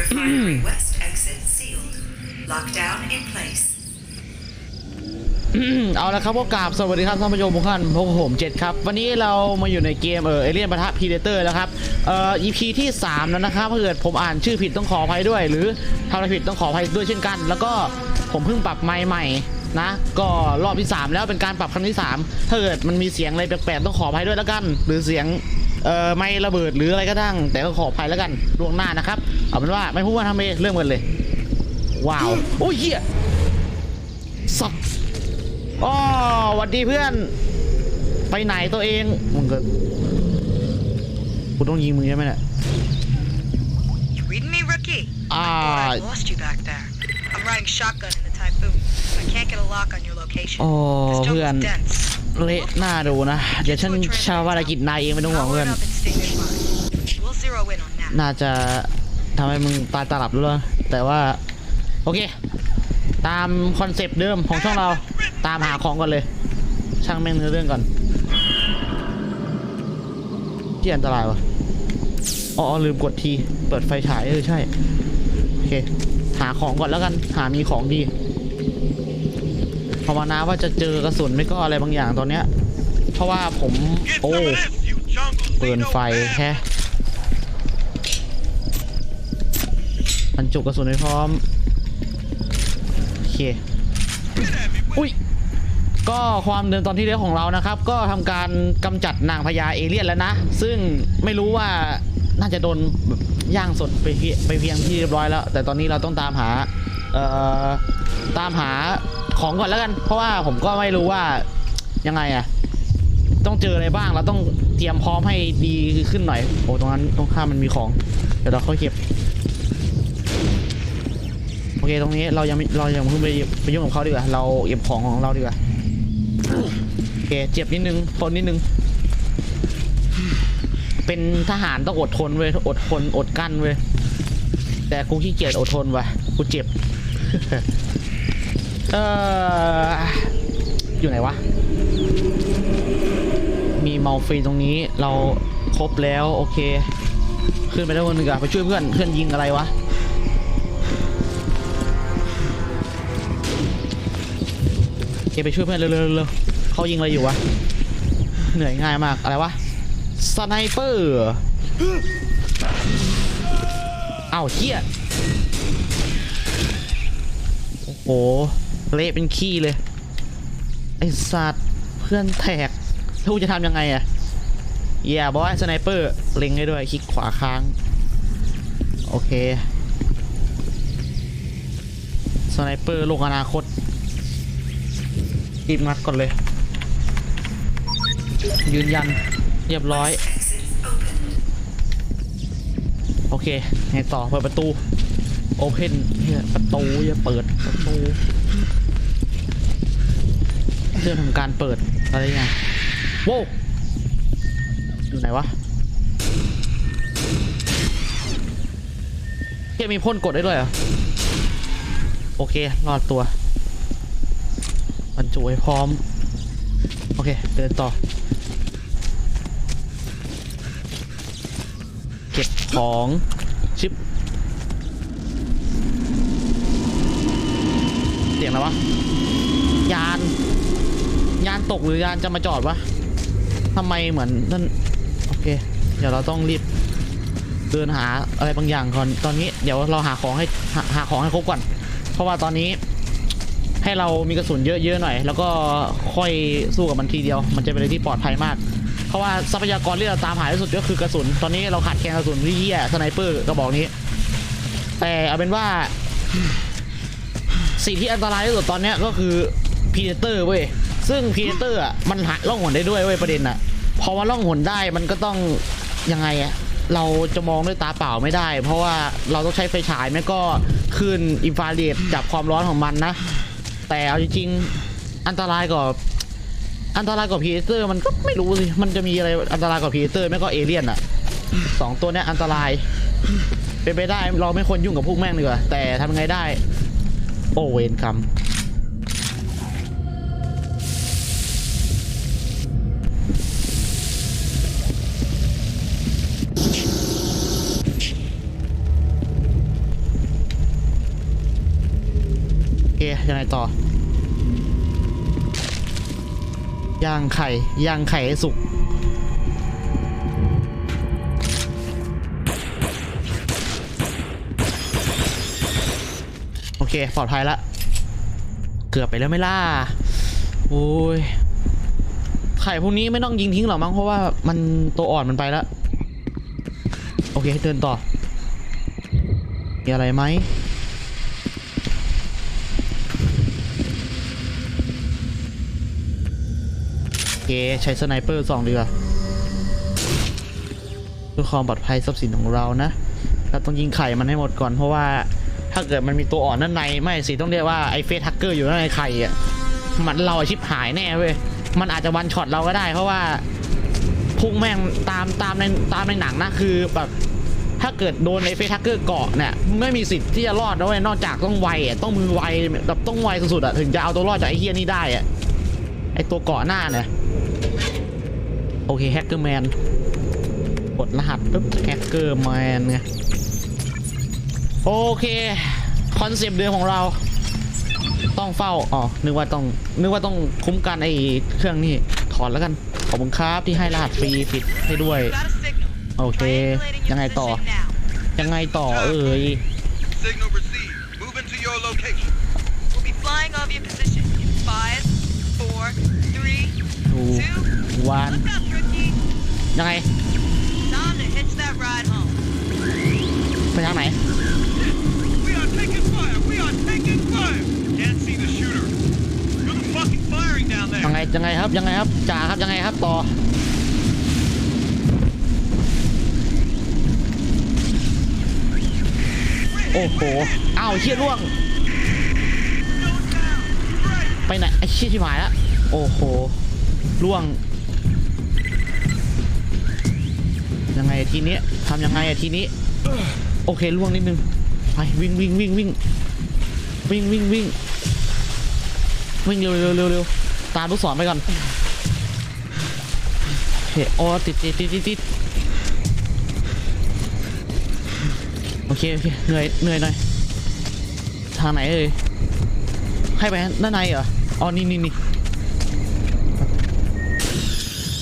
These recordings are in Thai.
Refinery west exit sealed. Lockdown in place. อืมเอาละครับพวกกราบสวัสดีครับท่านผู้ชมทุกท่านพวกผมเจ็ดครับ วันนี้เรามาอยู่ในเกมเออเอเลียนปะทะพีเดเตอร์แล้วครับ เอ่อ EP ที่ 3 แล้วนะครับถ้าเกิดผมอ่านชื่อผิดต้องขออภัยด้วย หรือทำอะไรผิดต้องขออภัยด้วยเช่นกัน แล้วก็ผมเพิ่งปรับไมค์ใหม่นะ ก็รอบที่ 3 แล้วเป็นการปรับครั้งที่ 3 ถ้าเกิดมันมีเสียงอะไรแปลกๆต้องขออภัยด้วยแล้วกัน หรือเสียง เอ่อไม่ระเบิดหรืออะไรก็ตั้งแต่ก็ขออภัยแล้วกันล่วงหน้านะครับ เอาเป็นว่าไม่พูดว่าทำเองเริ่มกันเลย ว้าวโอ้ยเหี้ยสัตว์อ๋อหวัดดีเพื่อน ไปไหนตัวเองมึงก็กูต้องยิงมึงใช่ไหมเนี่ย You reading me, rookie? Ah. I lost you back there. I'm riding shotgun in the Typhoon. I can't get a lock on your location. โอ้ This เพื่อน jungle's dense. เละหน้าดูนะ เดี๋ยวฉันชาวภารกิจนายเองไม่ต้องห่วงเพื่อน น่าจะทำให้มึงตายตาหลับแล้วแต่ว่า โอเค ตามคอนเซปต์เดิมของช่องเราตามหาของก่อนเลย ช่างแม่งเนื้อเรื่องก่อนที่อันตรายวะอ๋อลืมกดที เปิดไฟฉายเออใช่ โอเค หาของก่อนแล้วกัน หามีของดีาวนาว่าจะเจอกระสุนไม่ก็อะไรบางอย่างตอนเนี้ย เพราะว่าผม Get โอ้ some of this, you jungle เปิดไฟแฮะบรรจุกระสุนให้พร้อมโอเคอุ้ยก็ความเดิมตอนที่แล้วของเรานะครับ ก็ทำการกำจัดนางพญาเอเลี่ยนแล้วนะ ซึ่งไม่รู้ว่าน่าจะโดนแบบย่างสดไปเพียไปเพียงที่เรียบร้อยแล้ว แต่ตอนนี้เราต้องตามหาเอ่อตามหา ของก่อนแล้วกัน เพราะว่าผมก็ไม่รู้ว่ายังไงอะต้องเจออะไรบ้างเราต้องเตรียมพร้อมให้ดีขึ้นหน่อย โอ้ตรงนั้นตรงข้ามมันมีของ เดี๋ยวเราค่อยเก็บโอเคตรงนี้เรายังเรายังเพิ่งไปไปยุ่งกับเขาดีกว่าเราเก็บของของเราดีกว่าโอเคเจ็บนิดนึงทนนิดนึง เป็นทหารต้องอดทนเว้ยอดทนอดกั้นเว้ยแต่กูขี้เกียจอดทนว่ะกูเจ็บ เอออยู่ไหนวะ มีเมาฟรีตรงนี้เราครบแล้วโอเค ขึ้นไปได้คนหนึ่งอะไปช่วยเพื่อนเพื่อนยิงอะไรวะโอเคไปช่วยเพื่อนเร็วๆเร็วๆเขายิงอะไรอยู่วะ เหนื่อยง่ายมากอะไรวะสไนเปอร์เอ้าเฮียโอ้โห เละเป็นขี้เลย ไอสัตว์เพื่อนแตกแล้วกูจะทำยังไงอะอย่าบอกว่าสไนเปอร์เล็งให้ด้วยคลิกขวาค้าง โอเคสไนเปอร์โลกอนาคตรีบนัดก่อนเลย ยืนยันเรียบร้อย โอเคไงต่อเปิดประตู โอเพนประตูอย่าเปิดประตู เพื่อทำการเปิดอะไรเงี้ยโว้อยู่ไหนวะเฮียมีพ่นกดได้ด้วยเหรอ โอเค รอดตัวบรรจุให้พร้อม โอเค เดินต่อ เก็บของชิปเสียงอะไรวะ ยาน ยานตกหรือยานจะมาจอดวะทำไมเหมือนนั่นโอเค เดี๋ยวเราต้องรีบเดินหาอะไรบางอย่างก่อนตอนนี้เดี๋ยวเราหาของให้หาหาของให้ครบก่อน เพราะว่าตอนนี้ให้เรามีกระสุนเยอะๆหน่อย แล้วก็ค่อยสู้กับมันทีเดียว มันจะเป็นอะไรที่ปลอดภัยมาก เพราะว่าทรัพยากรที่เราตามหาที่สุดก็คือกระสุน ตอนนี้เราขาดแคลนกระสุนที่เหี้ยสไนเปอร์กระบอกนี้ แต่เอาเป็นว่าสิ่งที่อันตรายที่สุดตอนนี้ก็คือพีเดเตอร์เว้ย ซึ่งพีเตอร์อะมันหาล่องหนได้ด้วยเว้ยประเด็นอะพอมาล่องหนได้มันก็ต้องยังไงอะเราจะมองด้วยตาเปล่าไม่ได้ เพราะว่าเราต้องใช้ไฟฉายไม่ก็คลื่นอินฟราเรดจับความร้อนของมันนะ แต่เอาจริงๆอันตรายกว่าอันตรายกว่าพีเตอร์มันก็ไม่รู้สิมันจะมีอะไรอันตรายกว่าพีเตอร์ไม่ก็เอเลี่ยนอะสองตัวเนี้ยอันตรายเป็นไปได้เราไม่ควรยุ่งกับพวกแม่งดีกว่าแต่ทำไงได้ โอเวนกร ยังไงต่อย่างไข่ย่างไข่ให้สุกโอเค ปลอดภัยละ เกือบไปแล้วไม่ล่ะโอ้ย ไข่พวกนี้ไม่ต้องยิงทิ้งหรอกมั้ง เพราะว่ามันตัวอ่อนมันไปแล้ว โอเค เดินต่อ มีอะไรไหม โอเค ใช้สไนเปอร์สองดีกว่าเพื่อความปลอดภัยทรัพย์สินของเรานะเราต้องยิงไข่มันให้หมดก่อนเพราะว่าถ้าเกิดมันมีตัวอ่อนด้านในไม่สิต้องเรียกว่าไอเฟสทักเกอร์อยู่ด้านในไข่อะมันเราชิบหายแน่เว้ยมันอาจจะวันช็อตเราก็ได้ เพราะว่าพุ่งแม่งตามตามในตามในหนังนะคือแบบถ้าเกิดโดนไอเฟสทักเกอร์เกาะเนี่ยไม่มีสิทธิ์ที่จะรอดนะเว้ยนอกจากต้องไวอะต้องมือไวแบบต้องไวสุดๆอะถึงจะเอาตัวรอดจากไอเฮียนี่ได้อะไอตัวเกาะหน้าเนี่ย โอเคแฮกเกอร์แมนกดรหัสปุ๊บแฮกเกอร์แมนไงโอเคคอนเซปต์เดิมของเรา ต้องเฝ้าอ๋อนึกว่าต้องนึกว่าต้องคุ้มกันไอ้เครื่องนี่ถอนแล้วกันขอบคุณครับที่ให้รหัสฟรีปิดให้ด้วย Got a signal. Okay, Triangulating your ยังไงต่อ position now. ยังไงต่อเอ่ย Two, two. one Look up, rookie. ยังไง Time to hitch that ride home. ไปทางไหน We are taking fire. We are taking fire. Can't see the shooter. Do the fucking firing down ยัง there. ไงยังไงครับยังไงครับจ่าครับยังไงครับต่อโอ้โหอ้าวเชี่ยร่วง ไปไหนไอ้เชี่ยชิบหายละโอ้โห ร่วง ยังไงทีนี้ทำยังไงอะทีนี้ โอเคล่วงนิดนึง ไปวิ่งวิ่งวิ่งวิ่งวิ่งวิ่งวิ่งวิ่งเร็วเร็วเร็วเร็วตามลูกศรไปก่อนโอเคอ๋อติดติดติดติดติดโอเคโอเคเหนื่อยเหนื่อยหน่อยทางไหนเอ่ยให้ไปด้านในเหรออ๋อนี่นี่นี่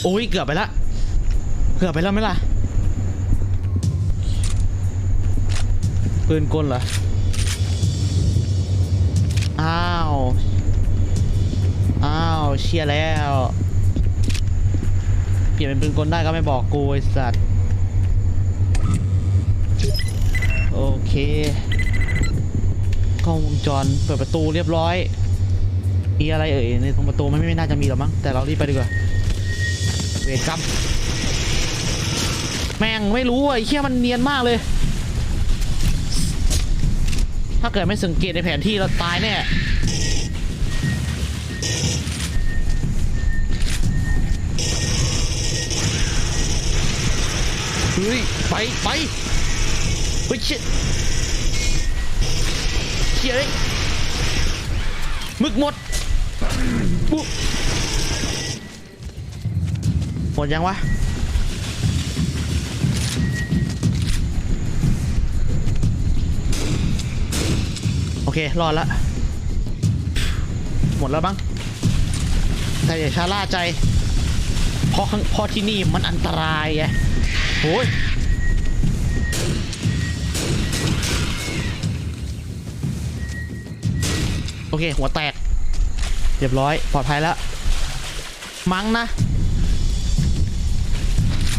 โอ้ยเกือบไปละเกือบไปแล้วไหมล่ะปืนกลเหรอ อ้าว อ้าว เชียร์แล้ว เปลี่ยนเป็นปืนกลได้ก็ไม่บอกกูไอสัตว์ โอเคกล้องวงจรเปิดประตูเรียบร้อยมีอะไรเอ่ยในตรงประตูไม่ไม่น่าจะมีหรอมั้งแต่เรารีบไปดีกว่า เวทกรรมแม่งไม่รู้อะไอ้เหี้ยมันเนียนมากเลย ถ้าเกิดไม่สังเกตในแผนที่เราตายแน่เฮ้ยไปไปเฮ้ยเชี่ยเชี่ยเลยหมึกหมดปุ๊บ หมดยังวะโอเค รอดละ หมดแล้วบ้างแต่อย่าชาล่าใจ เพราะเพราะที่นี่มันอันตรายไงโอ้ยโอเค หัวแตก เรียบร้อย ปลอดภัยแล้ว มั้งนะ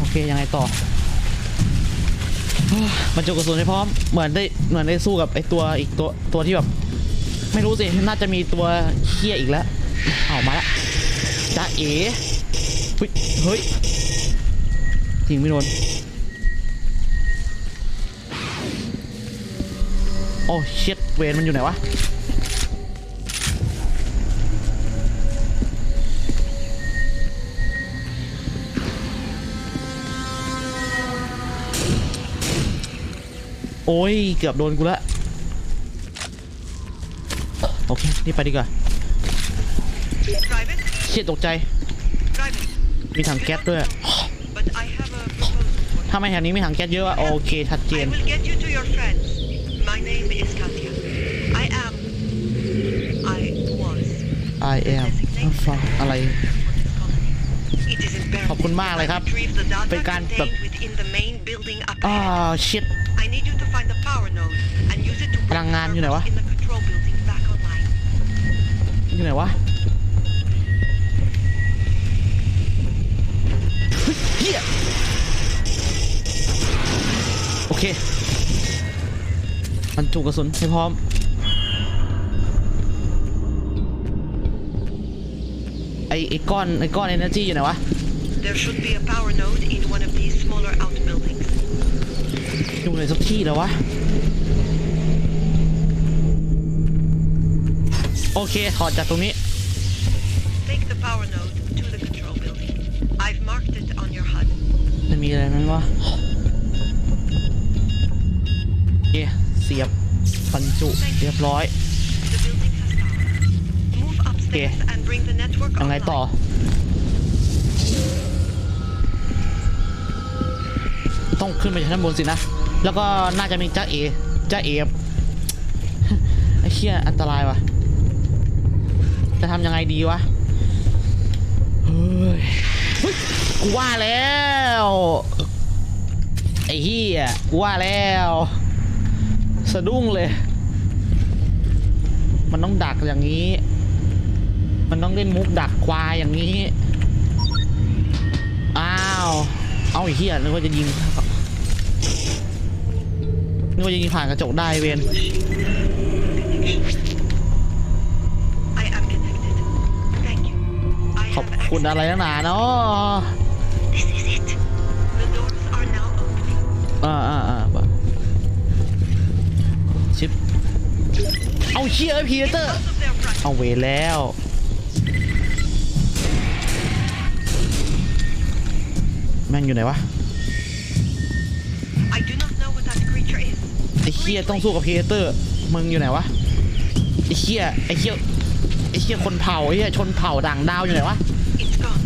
เคยังไงต่อเฮ้ยมันจุกระสุนให้พร้อม เหมือนได้เหมือนได้สู้กับไอตัวอีกตัวตัวที่แบบ ไม่รู้สิ น่าจะมีตัวเคี้ยอีกแล้ว เอามาละจ้าเอ๋เฮ้ยเฮ้ยยิงไม่โดน โอ้เชิดเวนมันอยู่ไหนวะ โอ้ย เกือบโดนกูละ โอเค นี่ไปดีกว่า Drive it. เชี่ยตกใจ Drive it. มีถังแก๊สด้วย But I have a proposal for you. ถ้าไม่แถวนี้มีถังแก๊สเยอะอะโอเค ชัดเจ I น will get you to your friends. My name is Katya. I am. I I am ฟังอะไร It is imperative ขอบคุณมากเลยครับ that I retrieve the data เป็นการแบบ contained within the main building up อ่า ahead. ชิด I need you to find the power node and use it to พลังงานอยู่ไหนวะ in the control building back online. อยู่ไหนวะเฮ้ยเฮียโอเคมันจุกระสุนให้พร้อม ไอไอก้อนไอก้อนเอเนอร์จีอยู่ไหนวะ There should be a power node in one of these smaller outbuildings. อยู่ไหนสักที่แล้ววะ โอเค ถอดจากตรงนี้ Take the power node to the control building. I've marked it on your HUD. จะมีอะไรนั้นวะโอเคเสียบบรรจุเรียบร้อย The building has power. Move upstairs and bring the network ยังไง online. ต่อ ต้องขึ้นไปชั้นบนสินะ แล้วก็น่าจะมีจ้าเอจ้าเอฟไอ้เชี่ยอันตรายวะจะทำยังไงดีวะ เฮ้ยกูว่าแล้ว ไอ้เฮียกูว่าแล้ว สะดุ้งเลย มันต้องดักอย่างนี้ มันต้องเล่นมุกดักควายอย่างนี้ อ้าว เอาไอ้เหี้ยนึกว่าจะยิง นึกว่ายิงผ่านกระจกได้เวนขอบคุณอะไรนักหนาเนาะอ่าอ่าอ่าชิปเอาเชียร์พีเตอร์เอาเวแล้วแม่งอยู่ไหนวะ อ้เคียต้องสู้กับพีเตอร์ มึงอยู่ไหนวะ ไอ้เคียไอ้เคียไอ้เคียคนเผาไอ้เคียชนเผาด่างดาวอยู่ไหนวะ It's gone.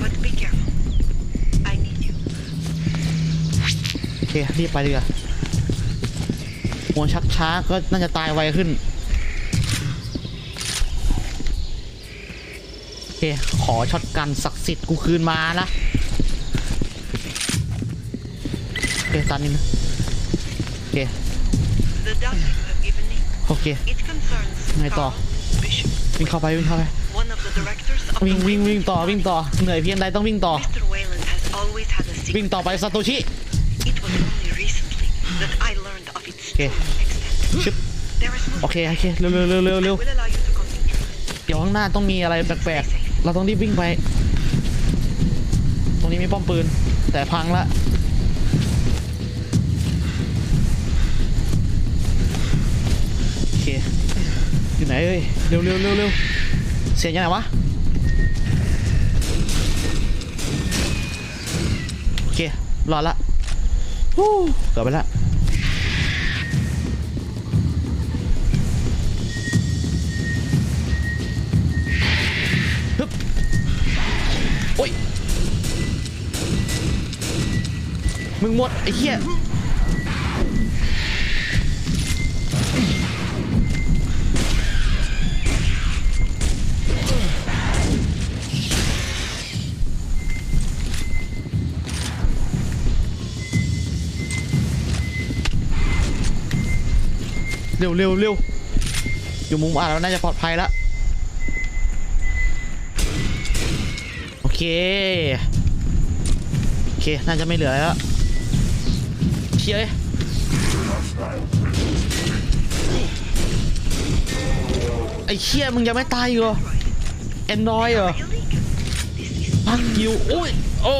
But be careful. I need you. โอเครีบไปดีกว่าหัวชักช้าก็น่าจะตายไวขึ้นโอเคขอช็อตกันศักดิ์สิทธิ์กูคืนมานะโอเคตามนี้นะโอ เค The data you have given me, โอเค it concerns Ngay to. Carl Bishop, วิ่งเข้าไปวิ่งเข้าไป one of the directors of วิ่ง the วิ่งวิ่ง Wayland ต่อวิ่งต่อเหนื่อยเพียงใดต้องวิ่งต่อ Mr. Wayland has always had a วิ่ง secret. ต่อไปซาโตชิ It was only recently that I learned of its Okay. true extent. ชึบ There is โอ more. เคโอเคเร็วเร็วเร็วเร็ว I เร็ว will allow you to concentrate. เดี๋ยวข้างหน้าต้องมีอะไรแปลกๆเราต้องรีบวิ่งไป ตรงนี้มีป้อมปืนแต่พังละ เคอยู่ไหนเอ้ยเร็วเร็วเร็วเร็วเสียงยังไงวะโอเครอดละฮู้เกือบไปละฮึบโอ้ยมึงหมดไอ้เหี้ย เร็วเร็วเร็วอยู่มุมอ่านแล้วน่าจะปลอดภัยแล้วโอเค โอเค น่าจะไม่เหลืออะไรแล้วเชียร์เลยไอ้เชี่ยมึงยังไม่ตายอีกเหรอแอนดรอยเหรอพักยิวโอ้ยโอ้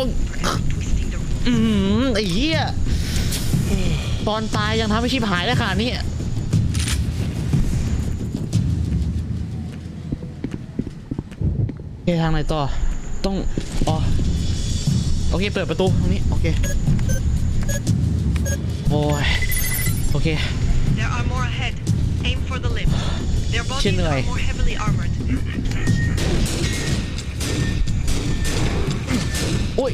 อืมไอ้เหี้ยตอนตายยังทำให้ชิบหายได้ขนาดนี้ เคทางไหนต่อ ต้อง อ๋อ โอเค เปิดประตูตรงนี้ โอเค โอ้ย โอเค There are more ahead. Aim for the limbs. Their bodies Trên người. are more heavily armored. โอ้ย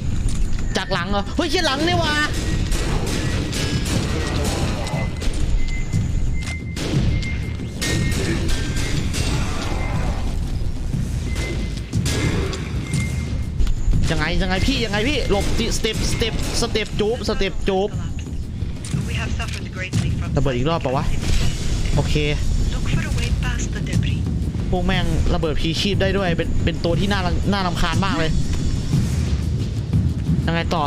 จากหลังเหรอ เฮ้ยเชี่ยหลังนี่หว่า ยังไงยังไงพี่ยังไงพี่หลบสเต็ปสเต็ปสเต็ปจูบสเต็ปจูบระเบิดอีกรอบปล่าวะโอเคพวกแม่งระเบิดพีชีพได้ด้วยเป็นเป็นตัวที่น่าน่ารำคาญมากเลยยังไงต่อ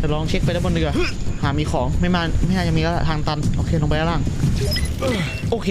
จะลองเช็คไปด้านบนดีกว่าหามีของไม่มาไม่น่าจะมีแล้วทางตันโอเคลงไปด้านล่างโอเค